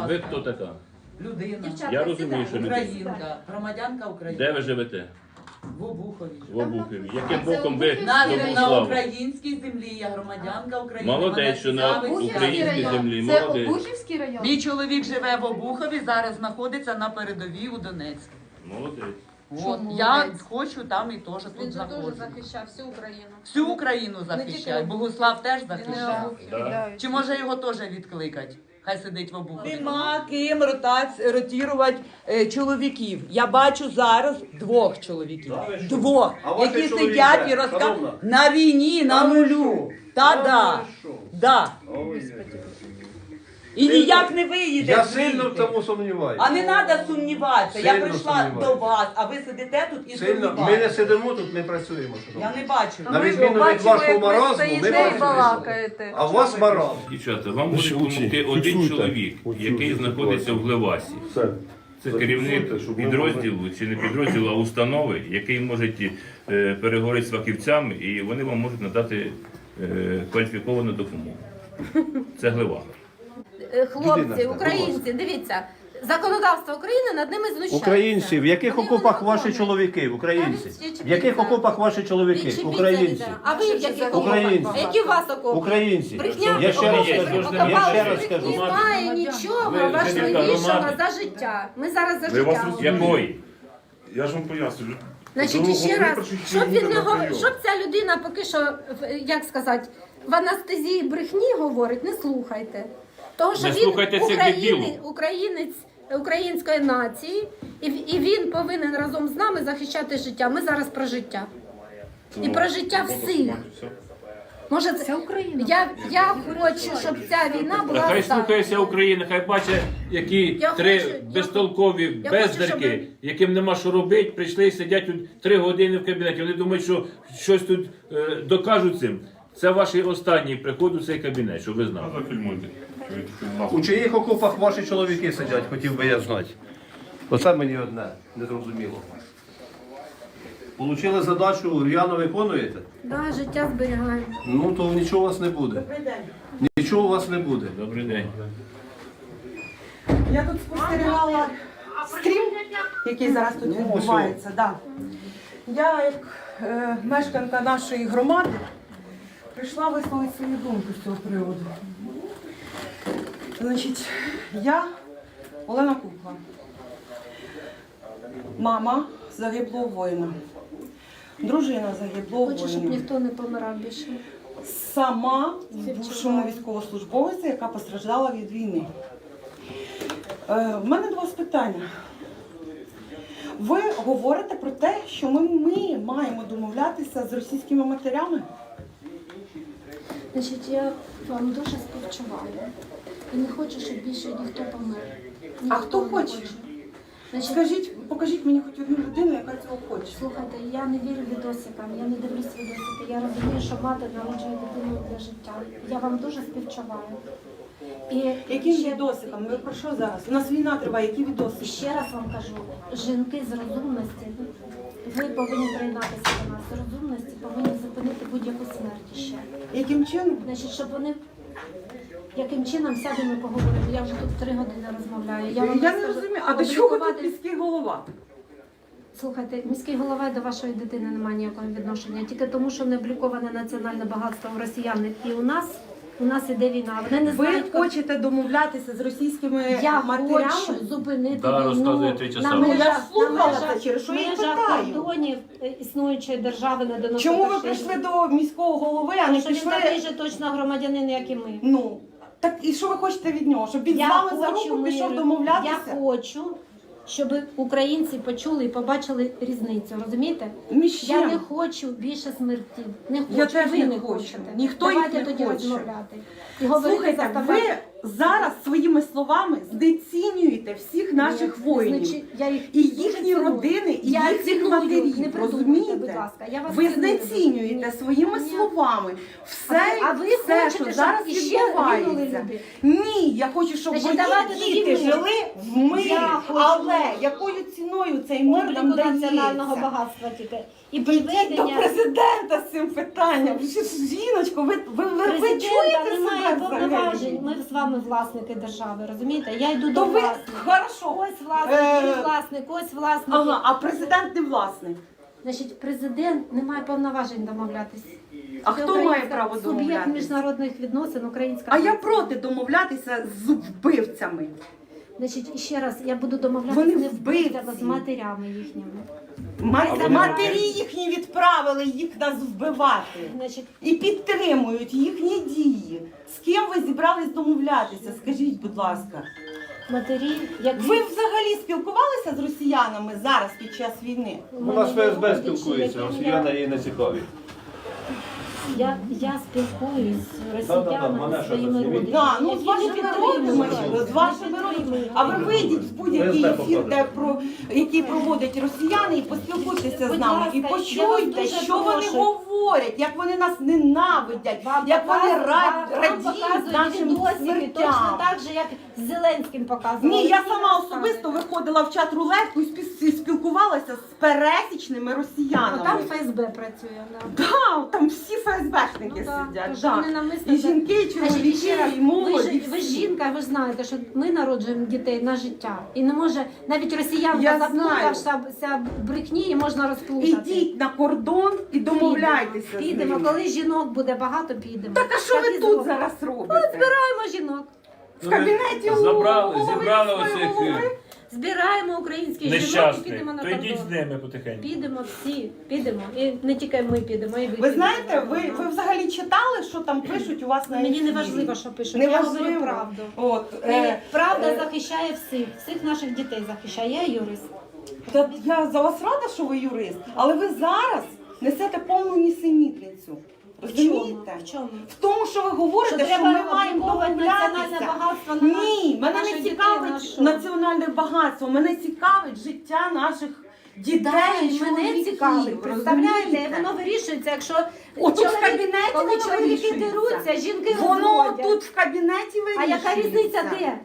ласка. Ви хто така? Людина. Дівчата, Я розумію, що людина. Українка, громадянка України. Де ви живете? В Обухові. В Обухові. Яким боком ви Обухів На, українській землі я громадянка України. Молодець, що на цікавить Українській район. землі, Це молодець. Обухівський район? Мій чоловік живе в Обухові, зараз знаходиться на передовій у Донецьку. Молодець. От, я хочу там і теж Він тут же теж захищав всю Україну. Всю Україну захищає. Богуслав теж Він не захищає. Обухів. Да. Чи може його теж відкликати? Хай сидить в Обухові. Нема ким ротац- ротірувати е, чоловіків. Я бачу зараз двох чоловіків. Двох, А ваші які чоловіки сидять і де? розказують на війні, на нулю. Та да. Да. Ой. І ніяк не виїде. Я сильно в тому сумніваюся. А не треба сумніватися. Я Сильно прийшла сумніваюся. до вас, а ви сидите тут і Сильно. Ми не сидимо тут, ми працюємо. Я не бачу. На відміну від вашого маразму, ми працюємо. А у вас маразм. Дівчата, вам може допомогти один чоловік, який знаходиться в Глевасі. Це керівник підрозділу чи не підрозділу, а установи, який може е, переговорити з фахівцями, і вони вам можуть надати е, кваліфіковану допомогу. Це глива. Е, Хлопці, Людина, українці, дивіться, законодавство України над ними знущається. Українці, в яких Вони окопах ваші виконують. чоловіки? Українці. Навіть В яких окопах ваші чоловіки? Відчепіться Українці. А ви в яких Українці. окопах? Які у вас окопи? Українці. Брехня, Я ще раз скажу. Я ще раз скажу. Немає нічого важливішого за життя. Ми зараз за Ви вас життя. розумієте? Якої? Я ж вам пояснюю. Значить, ще раз, щоб він не на гов- щоб ця людина поки що, в- як сказати, в анестезії брехні говорить, не слухайте. Того, що Не він слухайте цих українець, дебілів. українець української нації, і, і він повинен разом з нами захищати життя. Ми зараз про життя. І про життя всіх. Може, це Україна. Я, я хочу, щоб ця війна була хай слухається Україна, хай бачить, які Я три хочу- безтолкові я бездарки, хочу, щоб- яким нема що робити, прийшли і сидять тут три години в кабінеті. Вони думають, що щось тут е, докажуть цим. Це ваш останній приход у цей кабінет, щоб ви знали. Зафільмуйте. У чиїх окопах ваші чоловіки сидять, хотів би я знати. Оце мені одне незрозуміло. Получили задачу, р'яно виконуєте? Да, життя зберігаємо. Ну то нічого у вас не буде. Нічого у вас не буде. Добрий день. Я тут спостерігала стрім, який зараз тут Ну, відбувається. Да. Я, як е, мешканка нашої громади, прийшла висловити свою думку з цього приводу. Значить, я Олена Кукла, мама загиблого воїна, дружина загиблого воїна. Хочу, щоб ніхто не помирав більше. Сама в бувшому військовослужбовця, яка постраждала від війни. Е, в мене до вас питання. Ви говорите про те, що ми, ми маємо домовлятися з російськими матерями? Значить, я вам дуже співчуваю. І не хочу, щоб більше ніхто помер. А хто не хоче? Значить, Скажіть, покажіть мені хоч одну людину, яка цього хоче. слухайте, я не вірю відосикам, я не дивлюсь відосики. Я розумію, що мати народжує дитину для життя. Я вам дуже співчуваю. І Яким ще- відосикам? Ви про що зараз? У нас війна триває, які відосики? Ще раз вам кажу, жінки з розумності, ви повинні приєднатися до нас. З розумності повинні зупинити будь-яку смерть ще. Яким чином? Значить, щоб вони яким чином сядемо і поговоримо. Я вже тут три години розмовляю. Я, вам Я не розкажу. розумію, а до чого тут Опублікувати- міський голова? Слухайте, міський голова до вашої дитини немає ніякого відношення, тільки тому, що не обліковане національне багатство в росіян і у нас. У нас іде війна. Вони не Ви знають, хочете домовлятися з російськими я матерями? хочу зупинити Да, війну розказує на Ну, я межах, слухала на межах, це, через що я межах питаю. кордонів е, існуючої держави на 90 Чому ви прийшли до міського голови, а не Що він пішли? такий же точно громадянин, як і ми. Ну так і що ви хочете від нього? Щоб він з вами за руку руку пішов домовлятися? Я хочу, щоб українці почули і побачили різницю. Розумієте? Між Я не хочу більше смерті. Не хочу. Я теж ви не хочете. Ніхто їх Давайте не тоді хоче. розмовляти. І говорити Слухайте, ви. Зараз своїми словами знецінюєте всіх наших воїнів. Я їх І їхні родини, і Я їхніх ціную, матерів, не розумієте? будь ласка. Я вас Ви знецінюєте своїми Ні. словами все, А ви- а ви все хочете, що зараз відбувається. Ні, я хочу, щоб Значить, мої діти жили в мирі. Але якою ціною цей мир нам національного багатства тільки. І Йдіть до президента з цим питанням. Жіночко, ви, ви, ви, ви чуєте немає себе повноважень. Ми з вами вами власники держави, розумієте? Я йду до То ви власників. хорошо. Ось власник, Е, він власник, ось власник. Ага, а президент не власник. Значить, президент не має повноважень домовлятись. А хто має право Суб'єкт домовлятись? міжнародних відносин, українська. А я проти домовлятися з вбивцями. Значить, ще раз, я буду домовлятися Вони не з вбивці. з матерями їхніми. Ма- А вони- Матері їхні відправили їх нас вбивати. Значить, І підтримують їхні дії. З ким ви зібрались домовлятися? Скажіть, будь ласка. матері, як Ви взагалі спілкувалися з росіянами зараз під час війни? Вона з ФСБ спілкується, росіяни її не цікаві. Я, я спілкуюсь з росіянами, зі своїми за родичами. Да, ну з вашими не з вашими родичами. А ви вийдіть в будь-який ефір, де про який проводять росіяни, і поспілкуйтеся з нами. І почуйте, що вони говорять, як вони нас ненавидять, як вони показ- ра- вам- вам радіють нашим відосики точно смертям. так же, як з Зеленським показували. Ні, я сама особисто виходила в чат рулетку і спі- спілкувалася з пересічними росіянами. там ФСБ працює, да. Да, там всі ФСБшники Ну, да, сидять. тож да. вони навмисно І це- жінки, і Значить, чоловіки, ще раз, і молодь. ви, ж, і ви всі. жінка, ви ж знаєте, що ми народжуємо дітей на життя. І не може навіть росіянка знаю. заплутався в брехні і можна розплутати. Ідіть на кордон і домовляйтеся Підемо, з підемо. ними. коли жінок буде багато, підемо. Так а що ви і тут зробимо. зараз робите? Збираємо жінок. В кабінеті у Забрали, голови зібрали міської оцих голови? е, Збираємо українських жінок і підемо на То йдіть кордон. з ними потихеньку. Підемо всі, підемо. І не тільки ми підемо, і ви. Ви підете. знаєте, ви, ви взагалі читали, що там пишуть у вас на Мені не важливо, що пишуть. Не я важливо. говорю правду. От, е, правда е, захищає всіх, всіх наших дітей захищає. Я юрист. Та я за вас рада, що ви юрист, але ви зараз несете повну нісенітницю. В? Розумієте? В чому? В тому, що ви говорите, Що що, ми маємо домовлятися. багатство на Ні, мене не цікавить на національне багатство, мене цікавить життя наших дітей. Да, і мене цікавить. Представляєте, воно вирішується, якщо От тут в кабінеті коли воно чоловіки вирішується. деруться, жінки Воно розводять. тут в кабінеті А вирішується. яка різниця де?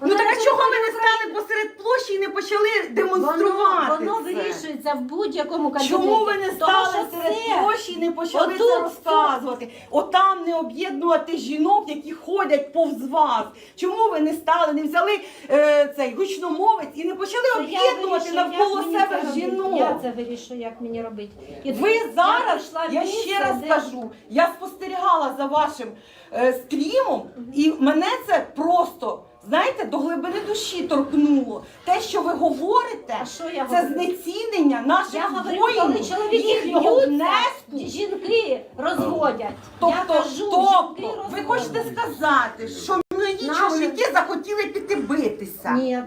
Ну так а чого вирішує не стали посеред площі і не почали демонструвати? воно це? вирішується в будь-якому кабінеті. Чому ви не Тому стали що серед це- площі і не почали Отут це розказувати? Отам не об'єднувати жінок, які ходять повз вас. Чому ви не стали, не взяли е, цей гучномовець і не почали Це я об'єднувати вирішую, навколо як мені себе це робити. жінок? Я це вирішую, як мені робити. І Ви зараз, прийшла в я місце, ще раз де- кажу, я спостерігала за вашим е, стрімом, і мене це просто. Знаєте, до глибини душі торкнуло. Те, що ви говорите, А що я це говорю? знецінення наших Я говорю, воїнів, коли чоловіки їхнього б'ються, внеску. жінки розводять. Тобто, я кажу, жінки тобто, ви розводять. хочете сказати, що мої Наші- чоловіки захотіли піти битися? Ні,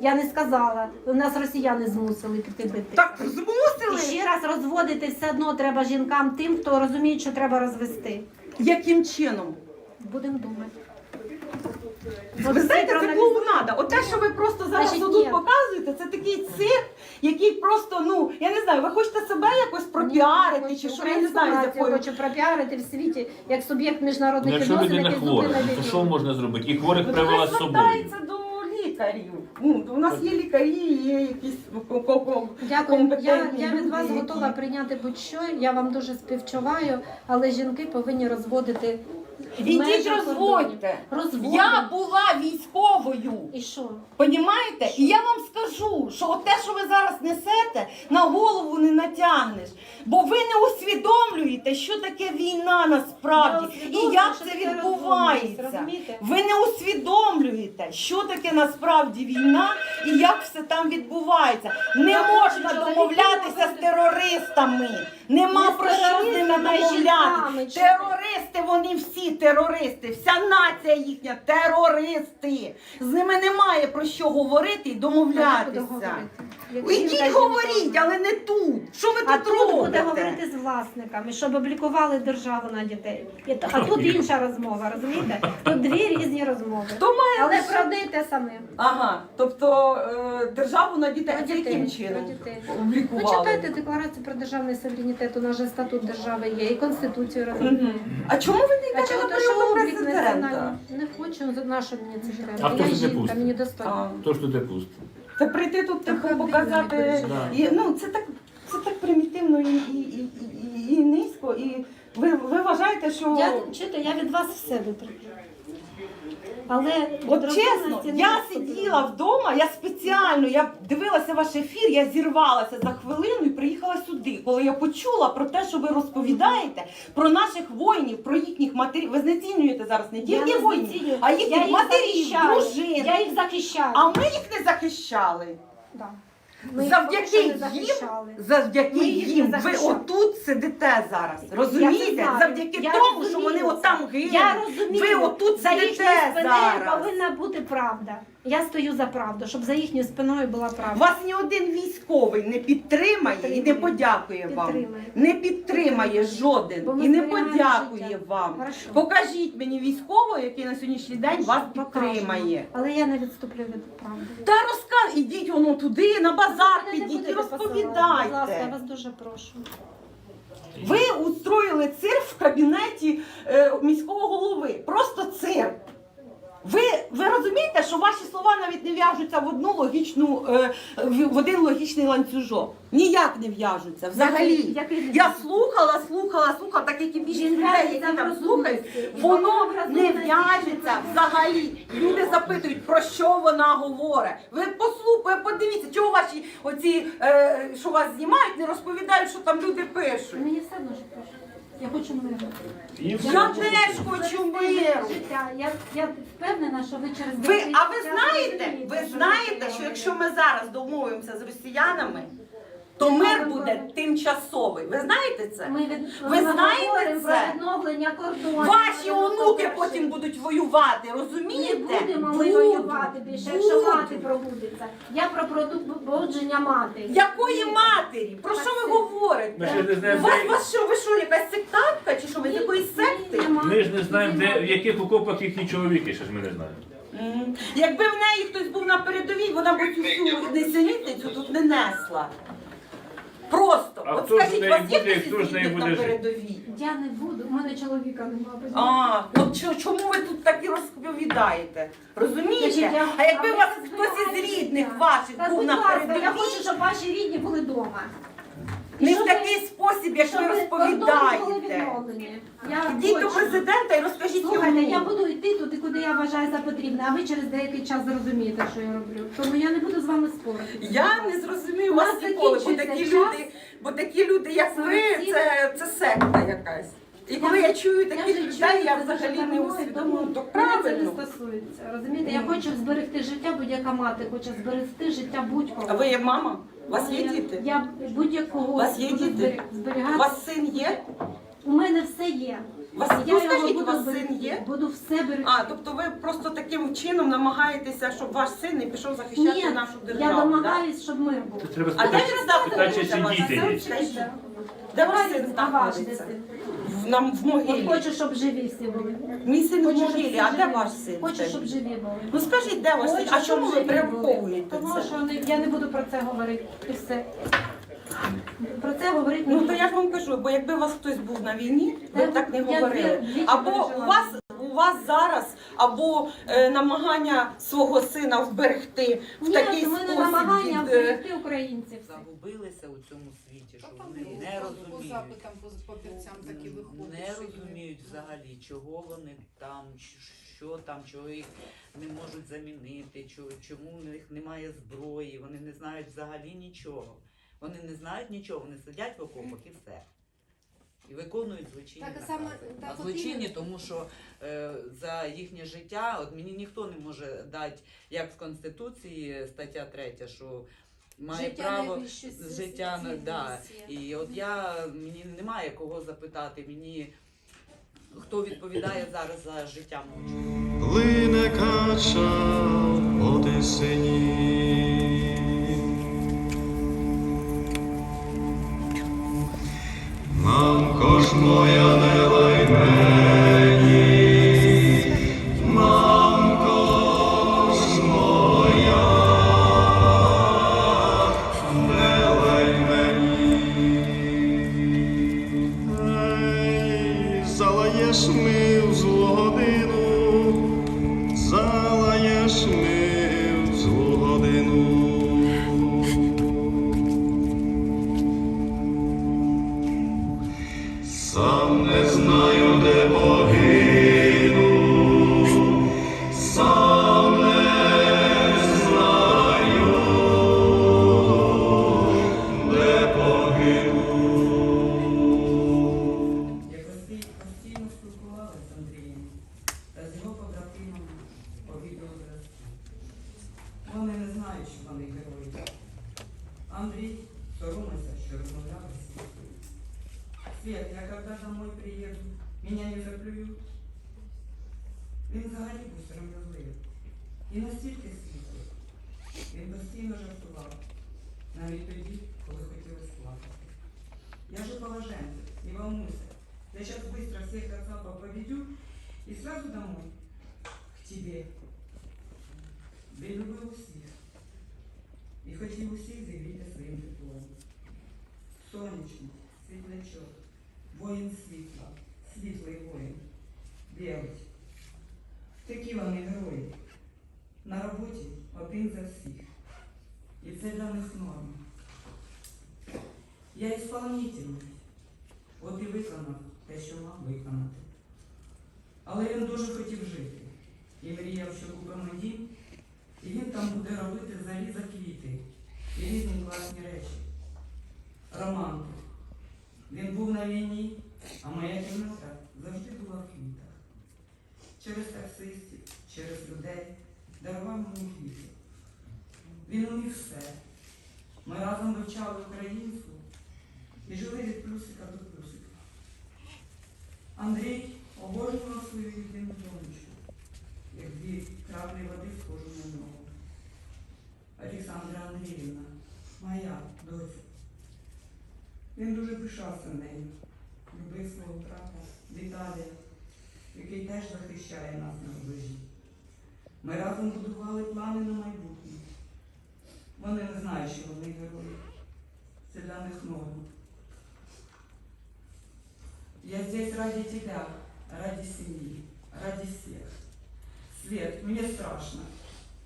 я не сказала. Нас росіяни змусили піти бити. Так І змусили? ще раз розводити все одно треба жінкам тим, хто розуміє, що треба розвести. Яким чином? Будемо думати. Ви знаєте, це клоунада. От те, що ви просто зараз Значить, тут ні. показуєте, це такий цирк, який просто, ну, я не знаю, ви хочете себе якось пропіарити, чи що я не знаю, з якою. хочу пропіарити в світі як суб'єкт міжнародних Якщо відносин, людина який хвора, то війну. що можна зробити? І хворих Ну, привела з собою. звертається до лікарів. Ну, у нас є лікарі, є якісь ко- ко- ко- Дякую. Я, компетентні я від люди, вас які- готова прийняти будь-що. Я вам дуже співчуваю, але жінки повинні розводити. Ідіть межах розводьте. кордонів. Розводимо. Я була військовою. І що? Понімаєте? І я вам скажу, що от те, що ви зараз несете, на голову не натягнеш. Бо ви не усвідомлюєте, що таке війна насправді Я і як що це відбувається. розумність, розумієте? Ви не усвідомлюєте, що таке насправді війна і як все там відбувається. Не Я можна чоловіків домовлятися. Терористами. Нема Не про що з ними чоловік. Терористи, вони всі терористи, вся нація їхня терористи. З ними немає про що говорити і домовлятися. Ідіть говоріть, але не тут. Що ви А тут тут буде робите? говорити з власниками, щоб облікували державу на дітей. І А тут інша розмова, розумієте? Тут дві різні розмови. Хто має Але лише- про одне й те саме. Ага, тобто е, державу на дітей Про це яким чином про дітей. облікували? Ви читайте декларацію про державний суверенітет, у нас же статут держави є, і конституцію Мгм. розумієте. А чому ви не йдете на прийом президента? Не хочу, за нащо мені це А хто Я ж не жінка, пустить? мені достатньо. А, То ж туди пусто. Це прийти тут Так, типу, показати. І, ну, це так, це так примітивно і, і, і, і, і низько. І ви, ви вважаєте, що Я, чуєте, я від вас все витерплю. Але От чесно, я сиділа вдома, я спеціально я дивилася ваш ефір, я зірвалася за хвилину і приїхала сюди, коли я почула про те, що ви розповідаєте про наших воїнів, про їхніх матерів. Ви знецінюєте зараз не Я тільки не воїнів, знецінюю. а Я їхніх їх матерів, дружин. Я їх захищаю. А ми їх не захищали. Да. Ми Завдяки їм, завдяки Ми їх не їм, ви захищали. отут сидите зараз. Розумієте? знаю. Завдяки Я тому, що розумію вони це. отам Я розумію, Ви отут за їхньою сидите спиною зараз. повинна бути правда. Я стою за правду, щоб за їхньою спиною була правда. Вас ні один військовий не підтримає і не Підтримує. подякує вам. Підтримує. Не підтримає жоден ми і не зберігаємо подякує життя. вам. Хорошо. Покажіть мені військового, який на сьогоднішній день вас Покажемо. підтримає. Але я не відступлю від правди. Та розказ, ідіть воно туди, на базар, Ви не підіть і будете посилати. Будь ласка, я розповідайте. вас дуже прошу. Ви устроїли цирк в кабінеті е, міського голови. Просто цирк. Ви, ви розумієте, що ваші слова навіть не в'яжуться в одну логічну е, в один логічний ланцюжок. Ніяк не в'яжуться. Взагалі. Який- який Я слухала, слухала, слухала, так як і більшість людей, які там слухають, воно не в'яжеться взагалі. Люди запитують, про що вона говорить. Ви послухайте, подивіться, чого ваші оці, е, що вас знімають, не розповідають, що там люди пишуть. Мені все одно що прошу. Я хочу миру. Я теж хочу миру. Життя. Я, я впевнена, що ви через Ви, а ви знаєте, зрозумієте, ви що знаєте, що якщо ми зараз домовимося з росіянами, то мир буде тимчасовий. Ви знаєте це? Ми від... Ви ми знаєте говоримо про це? відновлення кордону. Ваші онуки потім будуть воювати, Не розумієте? будемо ми Будуть, воювати більше, якщо будуть. мати пробудеться. Я про продукт пробудження мати. Якої матері? Про що ви Ми говорите? ще не знаємо, Вас, де- вас що, ви що, якась сектантка чи що? Ви з якоїсь секти? Ми ж не знаємо, де, в яких окопах їхні чоловіки, ще ж ми не знаємо. М. Якби в неї хтось був на передовій, вона б цю всю несенітницю тут не несла. Просто. А От хто ж скажіть, у вас є буде, хтось хто ж рідних буде на жити? передовій? Я не буду, у мене чоловіка немає. А, от чо- чому ви тут так і розповідаєте? Розумієте? Я- А якби у вас хтось із рідних ваших був на передовій? я передовій, хочу, щоб ваші рідні були вдома. І не в щоб такий спосіб, як ви розповідаєте. Йдіть до президента і розкажіть Слухайте, я буду йти туди, куди я вважаю за потрібне, а ви через деякий час зрозумієте, що я роблю. Тому я не буду з вами спорити. Я не зрозумію У вас нас ніколи, бо закінчується такі час. люди, бо такі люди, як ви, це, це секта якась. І коли я чую таких людей, чую, я взагалі не усвідомлюю. Це не стосується. Розумієте, я хочу зберегти життя, будь-яка мати хоче зберегти життя будь-кого. А ви є мама? У вас є діти? Я будь-якого У вас є буду діти? зберіг- У вас син є? У мене все є. У вас, Я ну скажіть, у буду вас зберегти. син є? Буду все берегти. А, тобто ви просто таким чином намагаєтеся, щоб ваш син не пішов захищати Ні, нашу я державу. да? домагаюсь, щоб мир був. Треба А де спитати, він зараз спитати, чи діти є. Скажіть, Де ваш син знаходиться? В, нам, в От могилі. хочу, щоб живі всі були. Мій син в Хочу, щоб могилі, всі а де живі ваш син? Хочу, щоб живі були. Ну скажіть, де ваш син? Хочу, А щоб чому ви живі були. Тому це? що не- я не буду про це говорити. І все. Про це говорити не Ну то буду. я ж вам кажу, бо якби у вас хтось був на війні, ви б так не я говорили. двічі Або у пережила. вас у вас зараз або е, намагання свого сина вберегти в Ні, такий у мене спосіб намагання від, е, вберегти українців. загубилися у цьому світі, що вони не по розуміють. запитам, по папірцям такі виходить. Не що їм- розуміють взагалі, чого вони там, щ- що там, чого їх не можуть замінити, чого, чому у них немає зброї, вони не знають взагалі нічого. Вони не знають нічого, вони сидять в окопах і все. І виконують злочинні Так, саме- накази. так а от злочинні, іменно. тому що е, за їхнє життя, от мені ніхто не може дати, як в Конституції стаття 3, що має Життя право життя на- да. цінність є. І от я мені немає кого запитати, мені хто відповідає зараз за життя. Плине кача по тисині. Мамко ж моя Я же положенец, не волнуйся. Я сейчас быстро всех кацапов поведю и сразу домой, к тебе. Він любив усіх. І хотів усіх зігріти своїм теплом. Сонячний, світлячок, воїн світла, світлий воїн, білий. Такі вони герої. На роботі один за всіх. І це для них норма. Я ісполнительний. От і виконав те, що мав виконати. Але він дуже хотів жити. І мріяв, що купимо дім, і він там буде робити заліза квіти і різні класні речі. Романтик. Він був на війні, а моя кімната завжди була в квітах. Через таксистів, через людей дарував мені квіти. Він умів все. Ми разом вивчали українську і жили від плюсика до плюсика. Андрій обожнював свою єдину донечку, як дві краплі води схожу на нього. Олександра Андріївна, моя доця. Він дуже пишався нею, любив свого брата Віталія, який теж захищає нас на рубежі. Ми разом будували плани на майбутнє. Вони не знають, що вони герої. Це для них норма. Я здесь ради тебя, ради семьи, ради всех. Свет, мне страшно.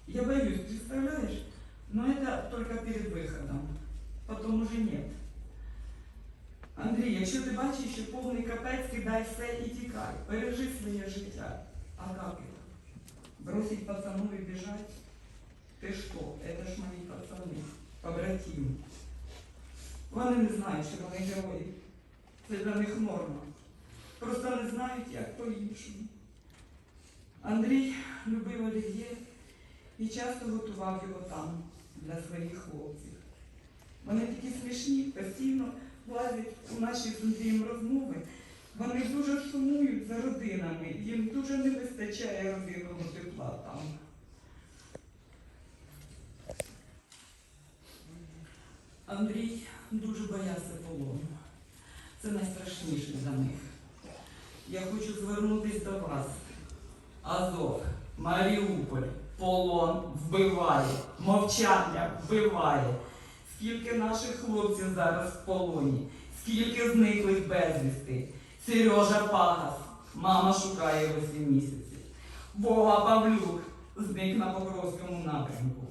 Я боюсь, представляешь? Но это только перед выходом. Потом уже нет. Андрій, якщо ти бачиш, що повний капець, кидай все і тікай. Бережи своє життя. А как это? Бросить пацанов и бежать? Ты что? Это ж мои пацаны, побратимы. Вони не знають, що вони герої. Це для них норма. Просто не знають, як по-іншому. Андрій любив олів'є і часто готував його там для своїх хлопців. Вони такі смішні, постійно влазять у наші з розмови. Вони дуже сумують за родинами, їм дуже не вистачає родинного тепла там. Андрій дуже боявся полону. Це найстрашніше для них. Я хочу звернутися до вас. Азов, Маріуполь, полон вбиває, мовчання вбиває. Скільки наших хлопців зараз в полоні, скільки зниклих безвісти. Сережа Пагас, мама шукає його сім місяців. Вова Павлюк зник на Покровському напрямку.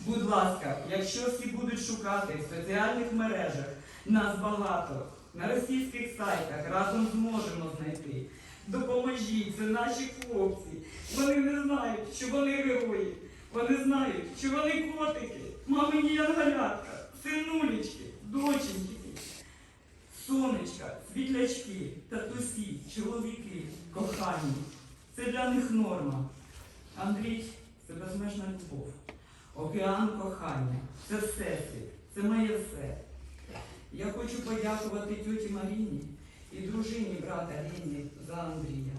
Будь ласка, якщо всі будуть шукати в соціальних мережах, нас багато, на російських сайтах разом зможемо знайти. Допоможіть, це наші хлопці. Вони не знають, що вони герої. Вони знають, що вони котики, мамині янгалятка, синулечки, доченьки, сонечка, світлячки, татусі, чоловіки, кохані. Це для них норма. Андрій це безмежна любов. Океан кохання. Це все. Це моє все. Я хочу подякувати тьоті Маріні і дружині брата Ліні за Андрія.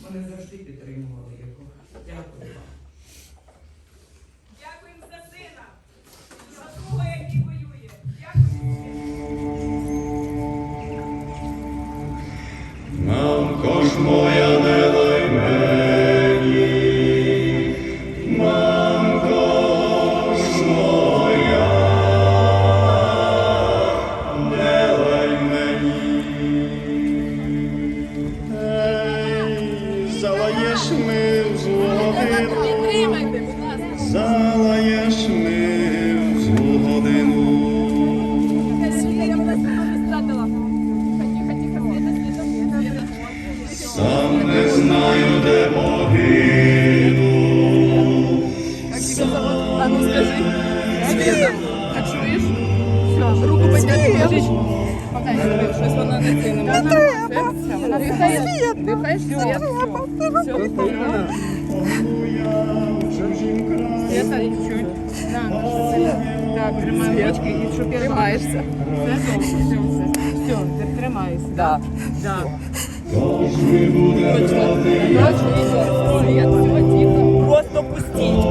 Вони завжди підтримували його. Дякую вам. Не це не може. Дихає, дихає, свет, все. Все, Света, чуть. Так, тримай ручки і щоб тримаєшся. Все добре, все, все. Все, ти тримайся. Все, тихо. Просто пустіть.